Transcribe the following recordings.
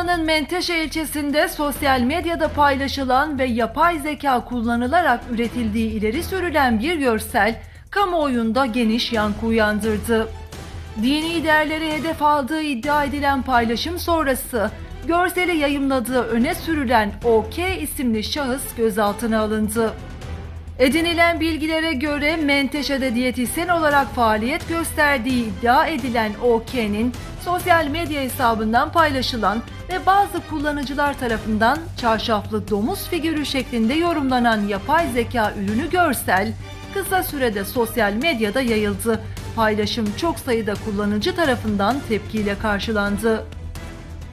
Muğla'nın Menteşe ilçesinde sosyal medyada paylaşılan ve yapay zeka kullanılarak üretildiği ileri sürülen bir görsel kamuoyunda geniş yankı uyandırdı. Dini değerleri hedef aldığı iddia edilen paylaşım sonrası görseli yayımladığı öne sürülen OK isimli şahıs gözaltına alındı. Edinilen bilgilere göre Menteşe'de diyetisyen olarak faaliyet gösterdiği iddia edilen OK'nin sosyal medya hesabından paylaşılan ve bazı kullanıcılar tarafından çarşaflı domuz figürü şeklinde yorumlanan yapay zeka ürünü görsel kısa sürede sosyal medyada yayıldı. Paylaşım çok sayıda kullanıcı tarafından tepkiyle karşılandı.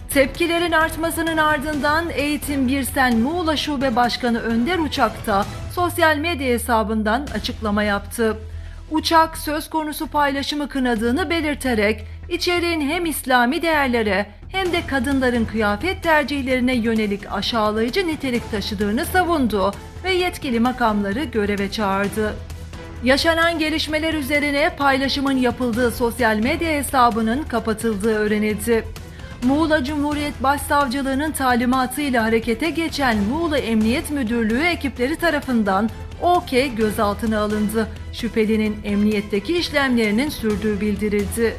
Tepkilerin artmasının ardından Eğitim Birsen Muğla Şube Başkanı Önder Uçak da sosyal medya hesabından açıklama yaptı. Uçak söz konusu paylaşımı kınadığını belirterek içeriğin hem İslami değerlere hem de kadınların kıyafet tercihlerine yönelik aşağılayıcı nitelik taşıdığını savundu ve yetkili makamları göreve çağırdı. Yaşanan gelişmeler üzerine paylaşımın yapıldığı sosyal medya hesabının kapatıldığı öğrenildi. Muğla Cumhuriyet Başsavcılığı'nın talimatıyla harekete geçen Muğla Emniyet Müdürlüğü ekipleri tarafından OK gözaltına alındı. Şüphelinin emniyetteki işlemlerinin sürdüğü bildirildi.